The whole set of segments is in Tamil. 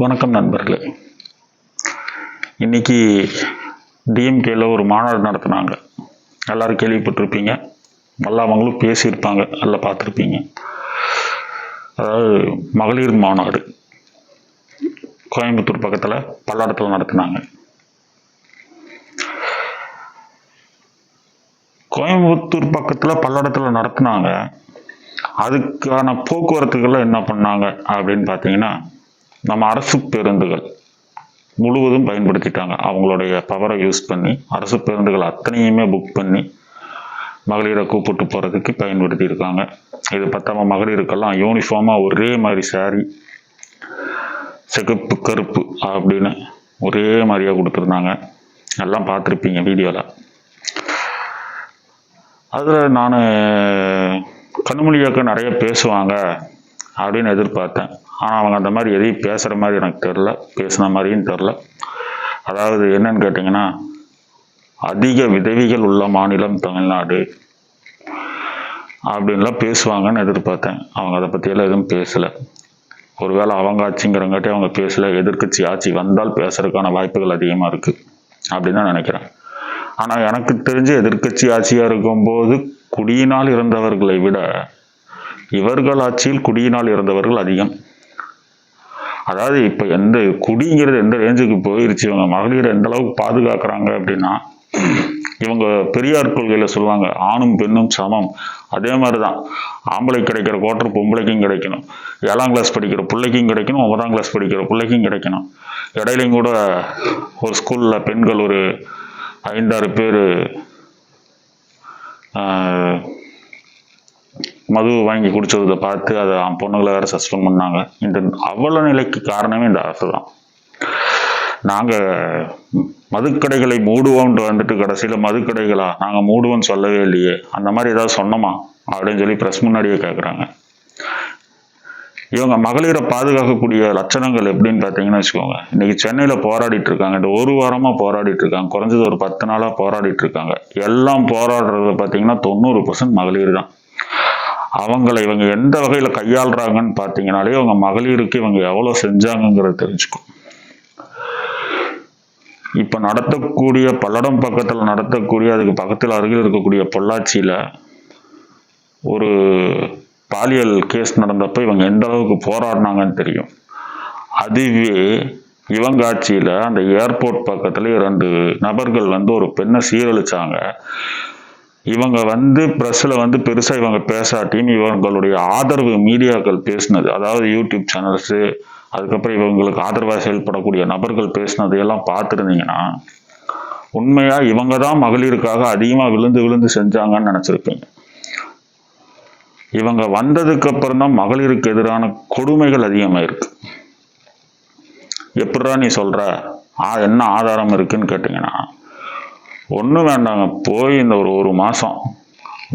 வணக்கம் நண்பர்களே. இன்னைக்கு டிஎம்கேல ஒரு மாநாடு நடத்தினாங்க. எல்லாரும் கேள்விப்பட்டிருப்பீங்க. நல்லா அவங்களும் பேசியிருப்பாங்க. நல்லா பார்த்துருப்பீங்க. அதாவது மகளிர் மாநாடு. கோயம்புத்தூர் பக்கத்தில் பல்லடத்தில் நடத்தினாங்க. கோயம்புத்தூர் பக்கத்தில் பல்லடத்தில் நடத்தினாங்க. அதுக்கான போக்குவரத்துக்கெல்லாம் என்ன பண்ணாங்க அப்படின்னு பார்த்தீங்கன்னா நம்ம அரசு பேருந்துகள் முழுவதும் பயன்படுத்திட்டாங்க. அவங்களுடைய பவரை யூஸ் பண்ணி அரசு பேருந்துகள் அத்தனையுமே புக் பண்ணி மகளிரை கூப்பிட்டு போகிறதுக்கு பயன்படுத்தி இருக்காங்க இது பத்தாம மகளிருக்கெல்லாம் யூனிஃபார்மாக ஒரே மாதிரி சாரி சிகப்பு கருப்பு அப்படின்னு ஒரே மாதிரியாக கொடுத்துருந்தாங்க. எல்லாம் பார்த்துருப்பீங்க வீடியோவில் அதில் நான் கண்மொழியாக்க நிறைய பேசுவாங்க. அப்படின்னு எதிர்பார்த்தேன். ஆனால் அவங்க அந்த மாதிரி எதையும் பேசுகிற மாதிரி எனக்கு தெரில பேசுன மாதிரியும் தெரில அதாவது என்னன்னு கேட்டிங்கன்னா அதிக விதவிகள் உள்ள மாநிலம் தமிழ்நாடு அப்படின்லாம் பேசுவாங்கன்னு எதிர்பார்த்தேன். அவங்க அதை பற்றியெல்லாம் எதுவும் பேசலை. ஒருவேளை அவங்க ஆட்சிங்கிறங்காட்டி அவங்க பேசலை எதிர்க்கட்சி ஆட்சி வந்தால் பேசுறதுக்கான வாய்ப்புகள் அதிகமாக இருக்குது அப்படின்னு தான் நினைக்கிறேன். ஆனால் எனக்கு தெரிஞ்சு எதிர்க்கட்சி ஆட்சியாக இருக்கும்போது குடியினால் இருந்தவர்களை விட இவர்கள் ஆட்சியில் குடியினால் இருந்தவர்கள் அதிகம். அதாவது இப்போ எந்த குடிங்கிறது எந்த ரேஞ்சுக்கு போயிருச்சு இவங்க மகளிர் எந்த அளவுக்கு பாதுகாக்கிறாங்க அப்படின்னா இவங்க பெரியார் கொள்கையில் சொல்லுவாங்க ஆணும் பெண்ணும் சமம். அதே மாதிரி தான் ஆம்பளை கிடைக்கிற கோட்டர் பொம்பளைக்கும் கிடைக்கணும். ஏழாம் கிளாஸ் படிக்கிற பிள்ளைக்கும் கிடைக்கணும் ஒன்பதாம் கிளாஸ் படிக்கிற பிள்ளைக்கும் கிடைக்கணும். இடையிலையும் கூட ஒரு ஸ்கூலில் பெண்கள் ஒரு ஐந்தாறு பேர் மது வாங்கி குடிச்சதை பார்த்து அதை பொண்ணுங்களை வேற சஸ்பெண்ட் பண்ணாங்க. இந்த அவ்வளோ நிலைக்கு காரணமே இந்த அரசு தான். நாங்கள் மதுக்கடைகளை மூடுவோம்ட்டு வந்துட்டு கடைசியில் மதுக்கடைகளா? நாங்கள் மூடுவோம்னு சொல்லவே இல்லையே. அந்த மாதிரி ஏதாவது சொன்னோமா? அப்படின்னு சொல்லி ப்ரெஸ் முன்னாடியே கேட்குறாங்க இவங்க மகளிரை பாதுகாக்கக்கூடிய லட்சணங்கள் எப்படின்னு பார்த்தீங்கன்னா வச்சுக்கோங்க. இன்னைக்கு சென்னையில் போராடிட்டு இருக்காங்க. இந்த ஒரு வாரமாக போராடிட்டு இருக்காங்க. குறைஞ்சது ஒரு பத்து நாளாக போராடிட்டு இருக்காங்க. எல்லாம் போராடுறது பார்த்தீங்கன்னா தொண்ணூறு பர்சன்ட் மகளிர் தான். அவங்கள இவங்க எந்த வகையில் கையாளுறாங்கன்னு பார்த்தீங்கனாலே அவங்க மகளிருக்கு இவங்க எவ்வளோ செஞ்சாங்கங்கிறத தெரிஞ்சுக்கும். இப்போ நடத்தக்கூடிய பல்லடம் பக்கத்தில் நடத்தக்கூடிய அதுக்கு பக்கத்தில் அருகில் இருக்கக்கூடிய பொள்ளாச்சியில் ஒரு பாலியல் கேஸ் நடந்தப்போ இவங்க எந்த அளவுக்கு போராடினாங்கன்னு தெரியும். அதுவே இவங்க ஆட்சியில் அந்த ஏர்போர்ட் பக்கத்தில் இரண்டு நபர்கள் வந்து ஒரு பெண்ணை சீரழிச்சாங்க. இவங்க வந்து ப்ரெஸ்ஸில் வந்து பெருசாக இவங்க பேசாட்டியும் இவங்களுடைய ஆதரவு மீடியாக்கள் பேசினது. அதாவது யூடியூப் சேனல்ஸு அதுக்கப்புறம் இவங்களுக்கு ஆதரவாக செயல்படக்கூடிய நபர்கள் பேசினது எல்லாம் பார்த்துருந்தீங்கன்னா உண்மையாக இவங்க தான் மகளிருக்காக அதிகமாக விழுந்து விழுந்து செஞ்சாங்கன்னு நினச்சிருப்பீங்க. இவங்க வந்ததுக்கு அப்புறம் தான் மகளிருக்கு எதிரான கொடுமைகள் அதிகமாயிருக்கு. எப்படா நீ சொல்கிற ஆ என்ன ஆதாரம் இருக்குன்னு கேட்டிங்கன்னா ஒன்றும் வேண்டாங்க. போய் இந்த ஒரு ஒரு மாதம்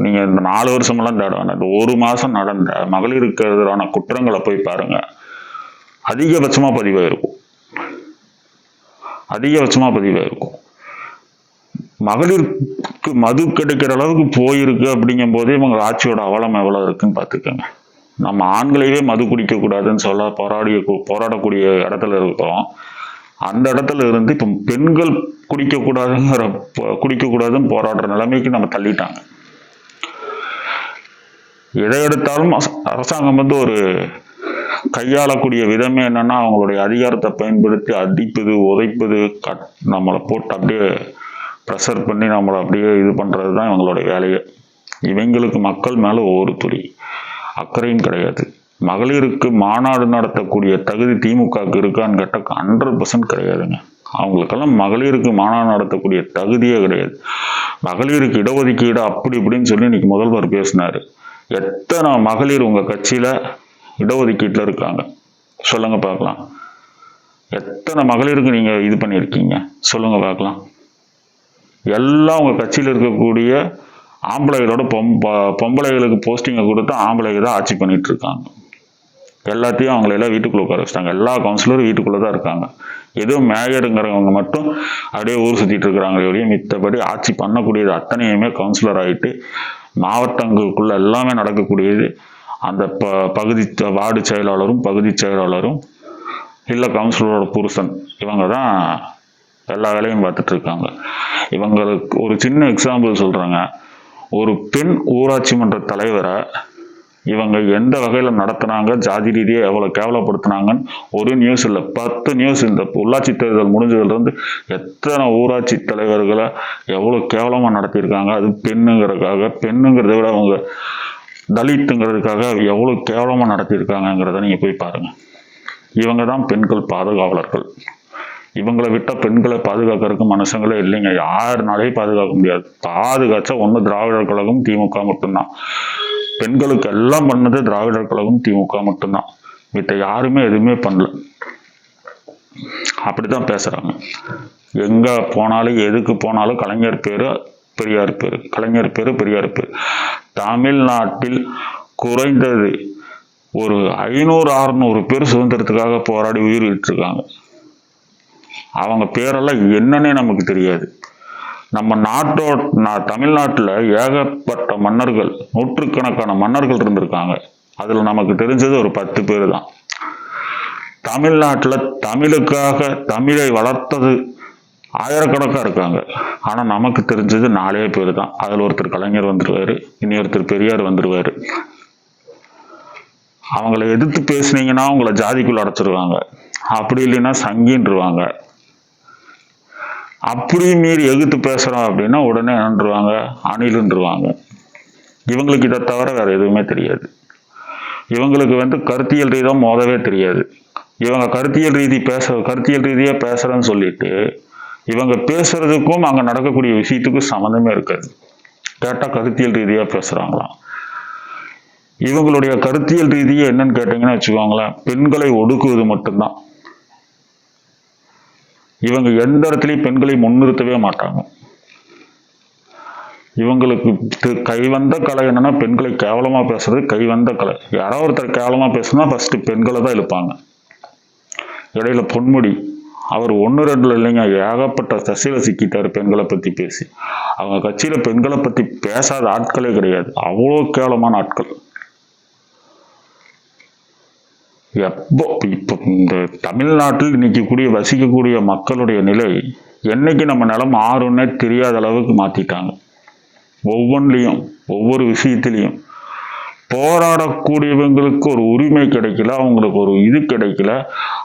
நீங்கள் இந்த நாலு வருஷமெல்லாம் தேட வேண்டாம். இந்த ஒரு மாதம் நடந்த மகளிருக்கு எதிரான குற்றங்களை போய் பாருங்க. அதிகபட்சமாக பதிவாயிருக்கும். அதிகபட்சமாக பதிவாயிருக்கும். மகளிருக்கு மது கெடுக்கிற அளவுக்கு போயிருக்கு அப்படிங்கும் போதே இவங்க ஆட்சியோட அவலம் எவ்வளோ இருக்குன்னு பார்த்துக்கோங்க. நம்ம ஆண்களையே மது குடிக்கக்கூடாதுன்னு சொல்ல போராடிய போராடக்கூடிய இடத்துல இருக்கிறோம் அந்த இடத்துல இருந்து இப்போ பெண்கள் குடிக்கக்கூடாதுங்கிற குடிக்கக்கூடாதுன்னு போராடுற நிலைமைக்கு நம்ம தள்ளிட்டாங்க. எதை எடுத்தாலும் அரசாங்கம் வந்து ஒரு கையாளக்கூடிய விதமே என்னன்னா அவங்களுடைய அதிகாரத்தை பயன்படுத்தி அடிப்பது உதைப்பது கட் நம்மளை போட்டு அப்படியே ப்ரெஷர் பண்ணி நம்மளை அப்படியே இது பண்ணுறது தான் இவங்களுடைய வேலையை. இவங்களுக்கு மக்கள் மேலே ஒரு துளி. அக்கறையும் கிடையாது. மகளிருக்கு மாநாடு நடத்தக்கூடிய தகுதி திமுகவுக்கு இருக்கான்னு கேட்டால் ஹண்ட்ரட் பர்சன்ட் கிடையாதுங்க. அவங்களுக்கெல்லாம் மகளிருக்கு மாநாடு நடத்தக்கூடிய தகுதியே கிடையாது. மகளிருக்கு இடஒதுக்கீடு அப்படி இப்படின்னு சொல்லி இன்னைக்கு முதல்வர் பேசினாரு. எத்தனை மகளிர் உங்கள் கட்சியில் இடஒதுக்கீட்டில் இருக்காங்க? சொல்லுங்க பார்க்கலாம். எத்தனை மகளிருக்கு நீங்கள் இது பண்ணியிருக்கீங்க? சொல்லுங்க பார்க்கலாம். எல்லாம் உங்கள் கட்சியில் இருக்கக்கூடிய ஆம்பளைகளோட பொம்ப பொம்பளைகளுக்கு போஸ்டிங்கை கொடுத்து ஆம்பளைங்க தான் ஆட்சி பண்ணிகிட்டு இருக்காங்க. எல்லாத்தையும் அவங்கள எல்லாம் வீட்டுக்குள்ள உட்கார வச்சிட்டாங்க. எல்லா கவுன்சிலரும் வீட்டுக்குள்ளே தான் இருக்காங்க. ஏதோ மேயருங்கிறவங்க மட்டும் அப்படியே ஊர் சுற்றிட்டு இருக்கிறாங்களே ஒழிய மித்தபடி ஆட்சி பண்ணக்கூடியது அத்தனையுமே கவுன்சிலர் ஆகிட்டு மாவட்டங்களுக்குள்ள எல்லாமே நடக்கக்கூடியது. அந்த ப பகுதி வார்டு செயலாளரும் பகுதி செயலாளரும் இல்லை கவுன்சிலரோட புருஷன் இவங்க தான் எல்லா வேலையும் பார்த்துட்டு இருக்காங்க. இவங்களுக்கு ஒரு சின்ன எக்ஸாம்பிள் சொல்கிறேங்க ஒரு பெண் ஊராட்சி மன்ற தலைவரை இவங்க எந்த வகையில் நடத்துனாங்க ஜாதி ரீதியை எவ்வளோ கேவலப்படுத்துனாங்கன்னு ஒரு நியூஸ் இல்லை. பத்து நியூஸ் இந்த உள்ளாட்சி தேர்தல் முடிஞ்சதுலேருந்து எத்தனை ஊராட்சி தலைவர்களை எவ்வளோ கேவலமாக நடத்தியிருக்காங்க அது பெண்ணுங்கிறதுக்காக பெண்ணுங்கிறத விட அவங்க தலித்துங்கிறதுக்காக எவ்வளோ கேவலமாக நடத்தியிருக்காங்கங்கிறத நீங்கள் போய் பாருங்கள் இவங்க தான் பெண்கள் பாதுகாவலர்கள். இவங்களை விட்டால் பெண்களை பாதுகாக்கிறதுக்கு மனுஷங்களே இல்லைங்க. யாருனாலையும் பாதுகாக்க முடியாது. பாதுகாச்சா ஒன்று திராவிடர் கழகம் திமுக மட்டும்தான். பெண்களுக்கு எல்லாம் பண்ணது திராவிடர் கழகம் திமுக மட்டும்தான். மித்த யாருமே எதுவுமே பண்ணல. அப்படிதான் பேசுறாங்க. எங்க போனாலும் எதுக்கு போனாலும் கலைஞர் பேரு பெரியார் பேரு. கலைஞர் பேரு பெரியார் பேரு. தமிழ்நாட்டில் குறைந்தது ஒரு ஐநூறு அறுநூறு பேர் சுதந்திரத்துக்காக போராடி உயிர் அவங்க பேரெல்லாம் என்னன்னே நமக்கு தெரியாது. நம்ம நாட்டோ தமிழ்நாட்டில் ஏகப்பட்ட மன்னர்கள் நூற்றுக்கணக்கான மன்னர்கள் இருந்திருக்காங்க. அதில் நமக்கு தெரிஞ்சது ஒரு பத்து பேர் தான். தமிழ்நாட்டில் தமிழுக்காக தமிழை வளர்த்தது ஆயிரக்கணக்காக இருக்காங்க. ஆனால் நமக்கு தெரிஞ்சது நாலே பேர் தான். அதில் ஒருத்தர் கலைஞர் வந்துடுவார் இனி ஒருத்தர் பெரியார் வந்துடுவார் அவங்கள எதிர்த்து பேசுனீங்கன்னா அவங்கள ஜாதிக்குள்ள அடைச்சிருவாங்க. அப்படி இல்லைன்னா சங்கின்றுவாங்க. அப்படியும் மீறி எகுத்து பேசுகிறோம் அப்படின்னா உடனே என்னன்றுவாங்க அணிலுன்றுவாங்க. இவங்களுக்கு இதை தவிர வேறு எதுவுமே தெரியாது. இவங்களுக்கு வந்து கருத்தியல் ரீதியாக மோதவே தெரியாது. இவங்க கருத்தியல் ரீதி பேச கருத்தியல் ரீதியாக பேசுகிறேன்னு சொல்லிட்டு இவங்க பேசுறதுக்கும் அங்கே நடக்கக்கூடிய விஷயத்துக்கும் சம்மந்தமே இருக்காது. கேட்டால் கருத்தியல் ரீதியாக பேசுகிறாங்களாம் இவங்களுடைய கருத்தியல் ரீதியை என்னன்னு கேட்டிங்கன்னா வச்சுக்கோங்களேன் பெண்களை ஒடுக்குவது மட்டும்தான். இவங்க எந்த இடத்துலையும் பெண்களை முன்னிறுத்தவே மாட்டாங்க. இவங்களுக்கு கைவந்த கலை என்னன்னா பெண்களை கேவலமா பேசுறது கைவந்த கலை. யாரோ ஒருத்தர் கேவலமா பேசுனா ஃபர்ஸ்ட் பெண்களை தான் இழுப்பாங்க. இடையில பொன்முடி அவர் ஒன்று ரெண்டுல இல்லைங்க ஏகப்பட்ட சசியில சிக்கிட்டாரு பெண்களை பத்தி பேசி. அவங்க கட்சியில பெண்களை பத்தி பேசாத ஆட்களே கிடையாது. அவ்வளோ கேவலமான ஆட்கள். எப்போ இப்போ இந்த தமிழ்நாட்டில் இன்னைக்கு கூடிய வசிக்கக்கூடிய மக்களுடைய நிலை என்னைக்கு நம்ம நிலம் ஆறுன்னே தெரியாத அளவுக்கு மாற்றிட்டாங்க ஒவ்வொன்றிலையும் ஒவ்வொரு விஷயத்திலையும் போராடக்கூடியவங்களுக்கு ஒரு உரிமை கிடைக்கல அவங்களுக்கு ஒரு இது கிடைக்கல.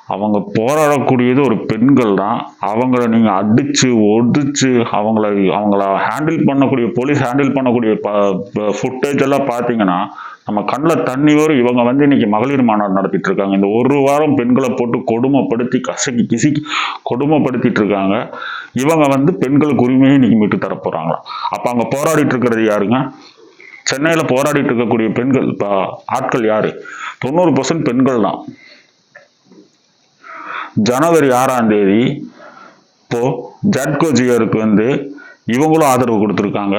அவங்க போராடக்கூடியது ஒரு பெண்கள் தான். அவங்கள நீங்கள் அடித்து ஒடிச்சு அவங்கள அவங்கள ஹேண்டில் பண்ணக்கூடிய போலீஸ் ஹேண்டில் பண்ணக்கூடிய ப ஃபுட்டேஜ் எல்லாம் பார்த்தீங்கன்னா நம்ம கண்ணில் தண்ணி வரும். இவங்க வந்து இன்னைக்கு மகளிர் மாநாடு நடத்திட்டு இருக்காங்க இந்த ஒரு வாரம் பெண்களை போட்டு கொடுமைப்படுத்தி கசக்கி கிசிக்கி கொடுமைப்படுத்திட்டு இருக்காங்க இவங்க வந்து பெண்களுக்கு உரிமையை இன்னைக்கு மீட்டு தர போறாங்களா அப்ப அங்க போராடிட்டு இருக்கிறது யாருங்க? சென்னையில் போராடிட்டு இருக்கக்கூடிய பெண்கள் இப்போ ஆட்கள் யாரு? தொண்ணூறு பர்சன்ட் பெண்கள் தான். ஜனவரி ஆறாம் தேதி இப்போ ஜட்கோ ஜியருக்கு வந்து இவங்களும் ஆதரவு கொடுத்துருக்காங்க.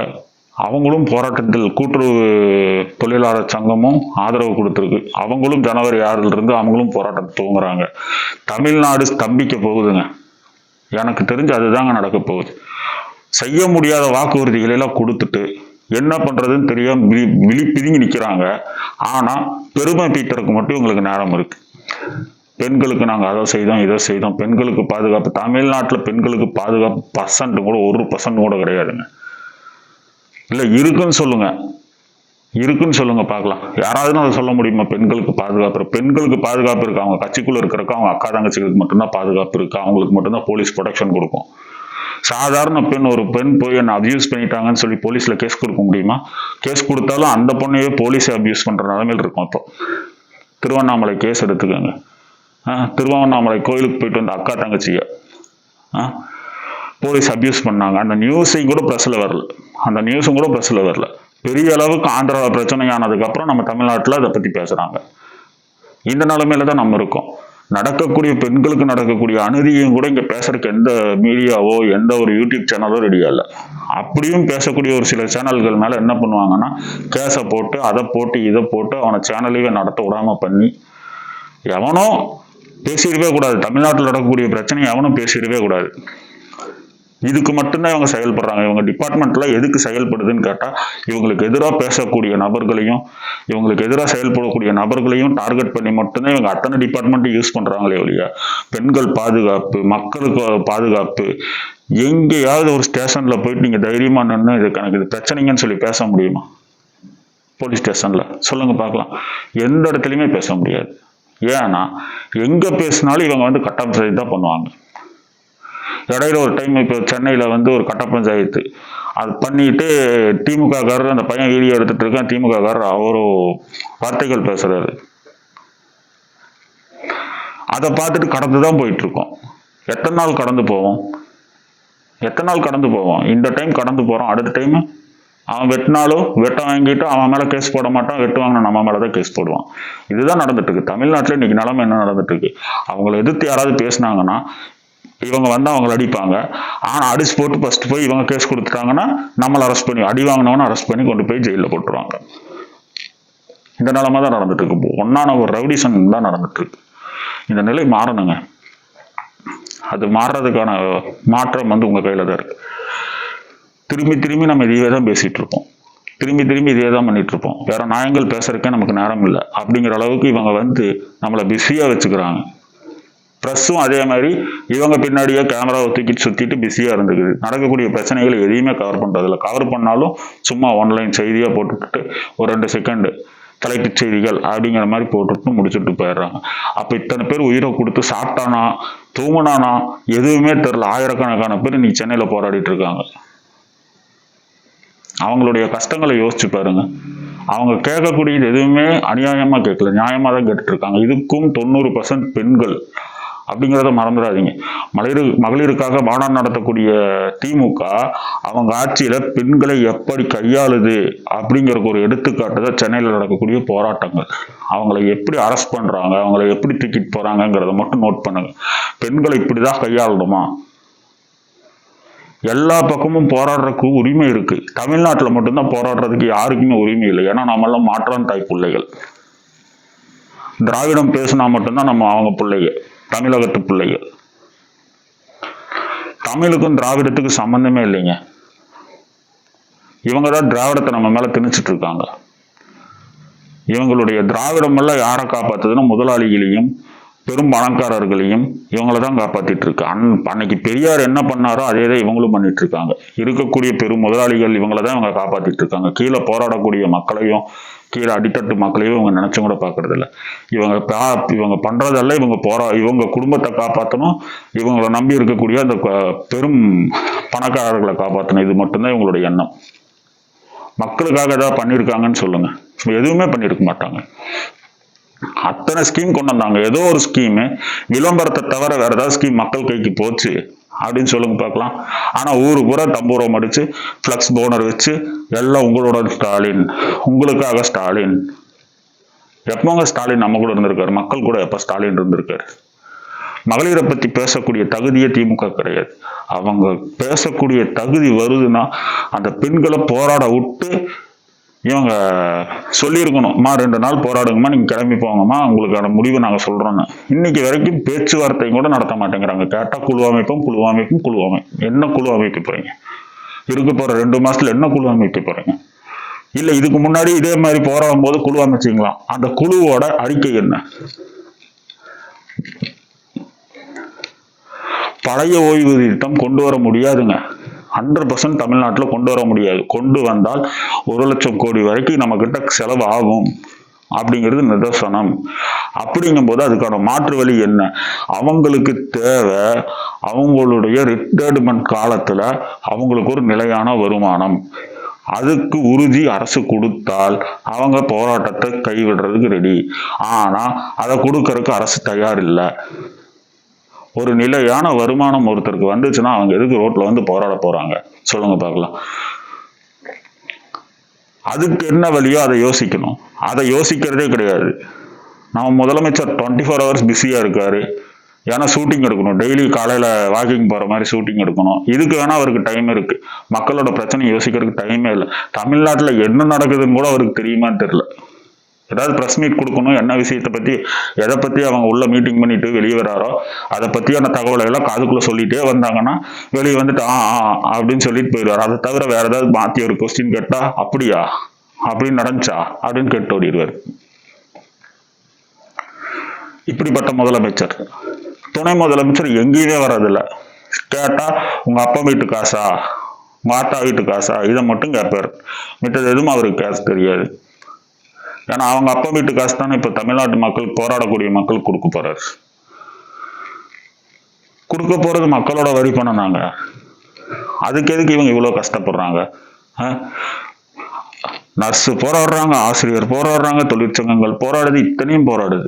அவங்களும் போராட்டத்தில் கூட்டுறவு தொழிலாளர் சங்கமும் ஆதரவு கொடுத்துருக்கு. அவங்களும் ஜனவரி ஆறிலிருந்து அவங்களும் போராட்டம் துவங்குறாங்க. தமிழ்நாடு ஸ்தம்பிக்க போகுதுங்க. எனக்கு தெரிஞ்சு அதுதாங்க நடக்க போகுது. செய்ய முடியாத வாக்குறுதிகளை எல்லாம் கொடுத்துட்டு என்ன பண்றதுன்னு தெரியாம விழி விழி பிதுங்கி நிற்கிறாங்க ஆனால் பெருமை பீத்தருக்கு மட்டும் உங்களுக்கு நேரம் இருக்கு. பெண்களுக்கு நாங்கள் அதை செய்தோம் இதை செய்தோம். பெண்களுக்கு பாதுகாப்பு தமிழ்நாட்டில் பெண்களுக்கு பாதுகாப்பு பர்சன்ட் கூட ஒரு பர்சன்ட் கூட கிடையாதுங்க. இல்லை இருக்குன்னு சொல்லுங்க. இருக்குன்னு சொல்லுங்க பார்க்கலாம். யாராவது அதை சொல்ல முடியுமா? பெண்களுக்கு பாதுகாப்பு இருக்கு. பெண்களுக்கு பாதுகாப்பு இருக்கு. அவங்க கட்சிக்குள்ள இருக்கிறக்க அவங்க அக்கா தங்கச்சிகளுக்கு மட்டும்தான் பாதுகாப்பு இருக்கு. அவங்களுக்கு மட்டும்தான் போலீஸ் ப்ரொடெக்ஷன் கொடுக்கும். சாதாரண பெண் ஒரு பெண் போய் என்ன அபியூஸ் பண்ணிட்டாங்கன்னு சொல்லி போலீஸ்ல கேஸ் கொடுக்க முடியுமா? கேஸ் கொடுத்தாலும் அந்த பொண்ணையே போலீஸை அபியூஸ் பண்ற நிலைமையில் இருக்கும் இப்போ திருவண்ணாமலை கேஸ் எடுத்துக்கோங்க. ஆ, திருவண்ணாமலை கோயிலுக்கு போயிட்டு வந்த அக்கா தங்கச்சிய. ஆ, போலீஸ் அப்யூஸ் பண்ணாங்க. அந்த நியூஸையும் கூட ப்ரெஸ்ஸில் வரல. அந்த நியூஸும் கூட ப்ரெஸ்ஸில் வரல. பெரிய அளவுக்கு ஆந்திராவில் பிரச்சனையானதுக்கப்புறம் நம்ம தமிழ்நாட்டில் அதை பற்றி பேசுகிறாங்க இந்த நிலைமையில தான் நம்ம இருக்கோம். நடக்கக்கூடிய பெண்களுக்கு நடக்கக்கூடிய அநீதியும் கூட இங்கே பேசுறதுக்கு எந்த மீடியாவோ எந்த ஒரு யூடியூப் சேனலோ ரெடியா இல்லை அப்படியும் பேசக்கூடிய ஒரு சில சேனல்கள் மேலே என்ன பண்ணுவாங்கன்னா கேஸை போட்டு அதை போட்டு இதை போட்டு அவனை சேனலையே நடத்த விடாமல் பண்ணி எவனோ பேசிடவே கூடாது. தமிழ்நாட்டில் நடக்கக்கூடிய பிரச்சனை எவனும் பேசிடவே கூடாது. இதுக்கு மட்டும்தான் இவங்க செயல்படுறாங்க. இவங்க டிபார்ட்மெண்ட்ல எதுக்கு செயல்படுதுன்னு கேட்டால் இவங்களுக்கு எதிராக பேசக்கூடிய நபர்களையும் இவங்களுக்கு எதிராக செயல்படக்கூடிய நபர்களையும் டார்கெட் பண்ணி மட்டும்தான் இவங்க அத்தனை டிபார்ட்மெண்ட்டும் யூஸ் பண்ணுறாங்களே ஒழிய பெண்கள் பாதுகாப்பு மக்களுக்கு பாதுகாப்பு எங்கேயாவது ஒரு ஸ்டேஷனில் போயிட்டு நீங்கள் தைரியமாக நின்று இது எனக்கு இது பிரச்சனைங்கன்னு சொல்லி பேச முடியுமா? போலீஸ் ஸ்டேஷனில் சொல்லுங்க பார்க்கலாம். எந்த இடத்துலையுமே பேச முடியாது. ஏன்னா எங்கே பேசினாலும் இவங்க வந்து கட்டாயம் பஞ்சாயத்து தான் பண்ணுவாங்க. இடையில ஒரு டைம் இப்போ சென்னையில வந்து ஒரு கட்ட பஞ்சாயத்து. அது பண்ணிட்டு திமுக காரர் அந்த பையன் வீடியோ எடுத்துட்டு இருக்கான். திமுக காரர் வார்த்தைகள் பேசுறாரு. அதை பார்த்துட்டு கடந்து தான் போயிட்டு இருக்கோம் எத்தனை நாள் கடந்து போவோம்? எத்தனை நாள் கடந்து போவோம்? இந்த டைம் கடந்து போறோம். அடுத்த டைம் அவன் வெட்டினாலும் வெட்ட வாங்கிட்டு அவன் மேல கேஸ் போட மாட்டான். வெட்டு வாங்கின நம்ம மேலதான் கேஸ் போடுவான். இதுதான் நடந்துட்டு இருக்கு தமிழ்நாட்டுல இன்னைக்கு நிலைமை என்ன நடந்துட்டு இருக்கு அவங்கள எதிர்த்து யாராவது பேசுனாங்கன்னா இவங்க வந்தால் அவங்கள அடிப்பாங்க. ஆனால் அடிச்சு போட்டு ஃபஸ்ட்டு போய் இவங்க கேஸ் கொடுத்துட்டாங்கன்னா நம்மளை அரெஸ்ட் பண்ணி அடி வாங்கினவன அரெஸ்ட் பண்ணி கொண்டு போய் ஜெயிலில் போட்டுருவாங்க. இந்த நிலமாக தான் நடந்துட்டு இருக்கு. ஒன்னான ஒரு ரெவல்யூஷன் தான் நடந்துட்டு இருக்கு. இந்த நிலை மாறணுங்க. அது மாறுறதுக்கான மாற்றம் வந்து உங்கள் கையில் தான் இருக்கு. திரும்பி திரும்பி நம்ம இதையே தான் பேசிகிட்டு இருப்போம் திரும்பி திரும்பி இதே தான் பண்ணிட்டு இருப்போம் வேற நியாயங்கள் பேசுறதுக்கே நமக்கு நேரம் இல்லை. அப்படிங்கிற அளவுக்கு இவங்க வந்து நம்மளை பிஸியாக வச்சுக்கிறாங்க. ப்ரெஸ்ஸும் அதே மாதிரி இவங்க பின்னாடியே கேமராவை தூக்கிட்டு சுற்றிட்டு பிஸியாக இருந்துக்குது. நடக்கக்கூடிய பிரச்சனைகளை எதையுமே கவர் பண்ணுறதில்ல கவர் பண்ணாலும் சும்மா ஆன்லைன் செய்தியாக போட்டுக்கிட்டு ஒரு ரெண்டு செகண்டு தலைப்புச் செய்திகள் அப்படிங்கிற மாதிரி போட்டுட்டு முடிச்சுட்டு போயிடுறாங்க. அப்போ இத்தனை பேர் உயிரை கொடுத்து சாப்பிட்டானா தூங்கினானா எதுவுமே தெரில ஆயிரக்கணக்கான பேர் இன்னைக்கு சென்னையில் போராடிட்டு இருக்காங்க. அவங்களுடைய கஷ்டங்களை யோசிச்சு பாருங்க. அவங்க கேட்கக்கூடியது எதுவுமே அநியாயமா கேட்கல. நியாயமாக தான் கேட்டுட்ருக்காங்க இதுக்கும் தொண்ணூறு பர்சன்ட் பெண்கள் அப்படிங்கிறத மறந்துடாதீங்க. மகளிர் மகளிருக்காக மாநாடு நடத்தக்கூடிய திமுக அவங்க ஆட்சியில் பெண்களை எப்படி கையாளுது அப்படிங்கிறக்கு ஒரு எடுத்துக்காட்டு தான் சென்னையில் நடக்கக்கூடிய போராட்டங்கள். அவங்களை எப்படி அரெஸ்ட் பண்றாங்க அவங்கள எப்படி தூக்கிட்டு போறாங்கங்கிறத மட்டும் நோட் பண்ணுங்க. பெண்களை இப்படிதான் கையாளணுமா? எல்லா பக்கமும் போராடுறதுக்கு உரிமை இருக்கு. தமிழ்நாட்டுல மட்டும்தான் போராடுறதுக்கு யாருக்குமே உரிமை இல்லை. ஏன்னா நம்மளாம் மாற்றான் தாய் பிள்ளைகள். திராவிடம் பேசினா மட்டும்தான் நம்ம அவங்க பிள்ளைங்க தமிழகத்து பிள்ளைகள். தமிழுக்கும் திராவிடத்துக்கும் சம்பந்தமே இல்லைங்க. இவங்க தான் திராவிடத்தை நம்ம மேல திணிச்சிட்டு இருக்காங்க. இவங்களுடைய திராவிடம் எல்லாம் யாரை காப்பாத்துதுன்னா முதலாளிகளையும் பெரும் பணக்காரர்களையும் இவங்களை தான் காப்பாத்திட்டு இருக்கு. அன் அன்னைக்கு பெரியார் என்ன பண்ணாரோ அதே தான் இவங்களும் பண்ணிட்டு இருக்காங்க. இருக்கக்கூடிய பெரும் முதலாளிகள் இவங்கள தான் இவங்க காப்பாத்திட்டு இருக்காங்க. கீழே போராடக்கூடிய மக்களையும் கீழே அடித்தட்டு மக்களையும் இவங்க நினைச்சும் கூட பாக்குறது இவங்க பா- இவங்க பண்றதெல்லாம் இவங்க போரா இவங்க குடும்பத்தை காப்பாற்றணும் இவங்களை நம்பி இருக்கக்கூடிய அந்த பெரும் பணக்காரர்களை காப்பாற்றணும் இது மட்டும்தான் இவங்களுடைய எண்ணம். மக்களுக்காக ஏதாவது பண்ணியிருக்காங்கன்னு சொல்லுங்க. எதுவுமே பண்ணியிருக்க மாட்டாங்க. அத்தனை ஸ்கீம் கொண்டு வந்தாங்க. ஏதோ ஒரு ஸ்கீமு விளம்பரத்தை தவிர வேற ஏதாவது ஸ்கீம் மக்கள் கைக்கு போச்சு அப்படின்னு சொல்லுங்க பார்க்கலாம். ஆனா ஊரு பூரா தம்பூரம் அடிச்சு ஃப்ளக்ஸ் போனர் வச்சு எல்லாம் உங்களோட ஸ்டாலின். உங்களுக்காக ஸ்டாலின். எப்போங்க ஸ்டாலின் நம்ம கூட இருந்திருக்காரு? மக்கள் கூட எப்ப ஸ்டாலின் இருந்திருக்காரு? மகளிரை பத்தி பேசக்கூடிய தகுதியே திமுக கிடையாது. அவங்க பேசக்கூடிய தகுதி வருதுன்னா அந்த பெண்களை போராட விட்டு இவங்க சொல்லியிருக்கணும். அம்மா ரெண்டு நாள் போராடுங்கம்மா நீங்கள் கிளம்பி போங்கம்மா உங்களுக்கான முடிவை நாங்கள் சொல்கிறோங்க இன்னைக்கு வரைக்கும் பேச்சுவார்த்தை கூட நடத்த மாட்டேங்கிறாங்க. கேட்டால் குழு அமைப்பும் குழு அமைப்பும் குழு அமைப்பு. என்ன குழு அமைக்க போகிறீங்க இருக்க போகிற ரெண்டு மாதத்தில் என்ன குழு அமைக்க போகிறீங்க இல்லை இதுக்கு முன்னாடி இதே மாதிரி போராடும் போது குழு அமைச்சிங்களாம் அந்த குழுவோட அறிக்கை என்ன? பழைய ஓய்வூதிய திட்டம் கொண்டு வர முடியாதுங்க. ஹண்ட்ரட் பர்சன்ட் தமிழ்நாட்டில் கொண்டு வர முடியாது. கொண்டு வந்தால் ஒரு லட்சம் கோடி வரைக்கும் நம்மக்கிட்ட செலவு ஆகும் அப்படிங்கிறது நிதர்சனம். அப்படிங்கும்போது அதுக்கான மாற்று வழி என்ன? அவங்களுக்கு தேவை அவங்களுடைய ரிட்டையர்மெண்ட் காலத்தில் அவங்களுக்கு ஒரு நிலையான வருமானம். அதுக்கு உறுதி அரசு கொடுத்தால் அவங்க போராட்டத்தை கைவிடுறதுக்கு ரெடி ஆனால் அதை கொடுக்கறதுக்கு அரசு தயார் இல்லை. ஒரு நிலையான வருமானம் ஒருத்தருக்கு வந்துச்சுன்னா அவங்க எதுக்கு ரோட்ல வந்து போராட போறாங்க? சொல்லுங்க பார்க்கலாம். அதுக்கு என்ன வழியோ அதை யோசிக்கணும். அதை யோசிக்கிறதே கிடையாது. நம்ம முதலமைச்சர் டுவெண்ட்டி ஃபோர் ஹவர்ஸ் பிஸியா இருக்காரு. ஏன்னா ஷூட்டிங் எடுக்கணும். டெய்லி காலையில வாக்கிங் போற மாதிரி ஷூட்டிங் எடுக்கணும். இதுக்கு வேணா அவருக்கு டைம் இருக்கு. மக்களோட பிரச்சனை யோசிக்கிறதுக்கு டைமே இல்லை. தமிழ்நாட்டுல என்ன நடக்குதுன்னு கூட அவருக்கு தெரியுமான்னு தெரியல. ஏதாவது ப்ரெஸ் மீட் கொடுக்கணும் என்ன விஷயத்தை பற்றி எதை பற்றி அவங்க உள்ள மீட்டிங் பண்ணிட்டு வெளியே வராரோ அதை பற்றியான தகவலை எல்லாம் காதுக்குள்ளே சொல்லிகிட்டே வந்தாங்கன்னா வெளியே வந்துட்டு ஆ ஆ அப்படின்னு சொல்லிட்டு போயிடுவார். அதை தவிர வேற ஏதாவது மாற்றி ஒரு கொஸ்டின் கேட்டால் அப்படியா? அப்படின்னு நடந்துச்சா? அப்படின்னு கேட்டு ஓடிடுவார். இப்படிப்பட்ட முதலமைச்சர். துணை முதலமைச்சர் எங்கேயுமே வர்றதில்ல. கேட்டால் உங்கள் அப்பா வீட்டு காசா? உங்கள் ஆத்தா வீட்டு காசா? இதை மட்டும் கேட்பார். மித்தது எதுவும் அவருக்கு காசு தெரியாது. ஏன்னா அவங்க அப்பா வீட்டு காசு தானே இப்ப தமிழ்நாட்டு மக்கள் போராடக்கூடிய மக்கள் கொடுக்க போறாரு. கொடுக்க போறது மக்களோட வரி பண்ணனாங்க அதுக்கு எதுக்கு இவங்க இவ்வளவு கஷ்டப்படுறாங்க? நர்ஸ் போராடுறாங்க ஆசிரியர் போராடுறாங்க தொழிற்சங்கங்கள் போராடுது இத்தனையும் போராடுது.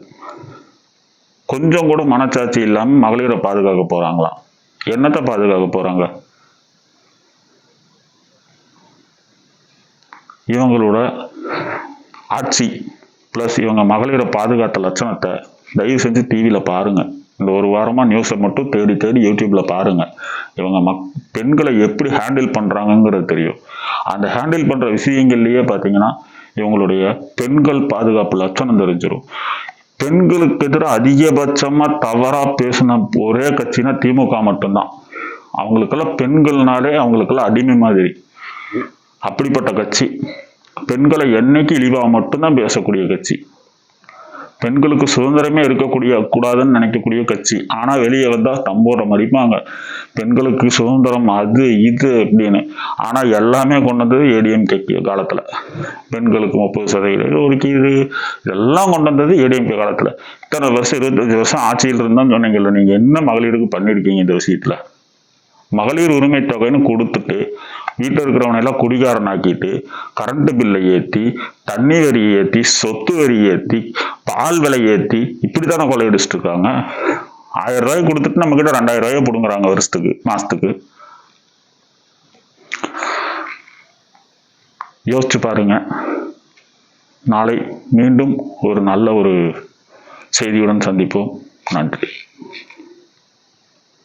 கொஞ்சம் கூட மனச்சாட்சி இல்லாம மகளிரை பாதுகாக்க போறாங்களாம். என்னத்தை பாதுகாக்க போறாங்க? இவங்களோட ஆட்சி ப்ளஸ் இவங்க மகளிரை பாதுகாத்த லட்சணத்தை தயவு செஞ்சு டிவியில் பாருங்கள் இந்த ஒரு வாரமாக நியூஸை மட்டும் தேடி தேடி யூடியூப்பில் பாருங்கள் இவங்க மக் பெண்களை எப்படி ஹேண்டில் பண்ணுறாங்கங்கிறது தெரியும். அந்த ஹேண்டில் பண்ணுற விஷயங்கள்லேயே பார்த்தீங்கன்னா இவங்களுடைய பெண்கள் பாதுகாப்பு லட்சணம் தெரிஞ்சிடும் பெண்களுக்கு எதிராக அதிகபட்சமாக தவறாக பேசின ஒரே கட்சினா திமுக மட்டும்தான். அவங்களுக்கெல்லாம் பெண்கள்னாலே அவங்களுக்கெல்லாம் அடிமை மாதிரி. அப்படிப்பட்ட கட்சி. பெண்களை என்னைக்கு இழிவாக மட்டும்தான் பேசக்கூடிய கட்சி. பெண்களுக்கு சுதந்திரமே இருக்கக்கூடிய கூடாதுன்னு நினைக்கக்கூடிய கட்சி. ஆனா வெளியே வந்தா தம்போட மடிப்பாங்க பெண்களுக்கு சுதந்திரம் அது இது அப்படின்னு. ஆனா எல்லாமே கொண்டது ஏடிஎம்கே காலத்துல. பெண்களுக்கு முப்பது சதவீத ஒதுக்கீடு இதெல்லாம் கொண்டு வந்தது ஏடிஎம்கே காலத்துல. இத்தனை வருஷம் இருபத்தஞ்சு வருஷம் ஆட்சியில் இருந்தான்னு சொன்னீங்கல்ல நீங்க என்ன மகளிருக்கு பண்ணிருக்கீங்க இந்த விஷயத்துல? மகளிர் உரிமை தொகைன்னு கொடுத்துட்டு வீட்டில் இருக்கிறவனை எல்லாம் குடிகாரன் ஆக்கிட்டு கரண்ட் பில்லை ஏற்றி தண்ணி வரி ஏற்றி சொத்து வரி ஏற்றி பால் விலை ஏற்றி இப்படி தானே கொள்ளையடிச்சிட்டு இருக்காங்க. ஆயிரம் ரூபாய் கொடுத்துட்டு நம்ம கிட்ட ரெண்டாயிரம் ரூபாய் பிடுங்குறாங்க வருஷத்துக்கு மாசத்துக்கு. யோசிச்சு பாருங்க. நாளை மீண்டும் ஒரு நல்ல ஒரு செய்தியுடன் சந்திப்போம். நன்றி.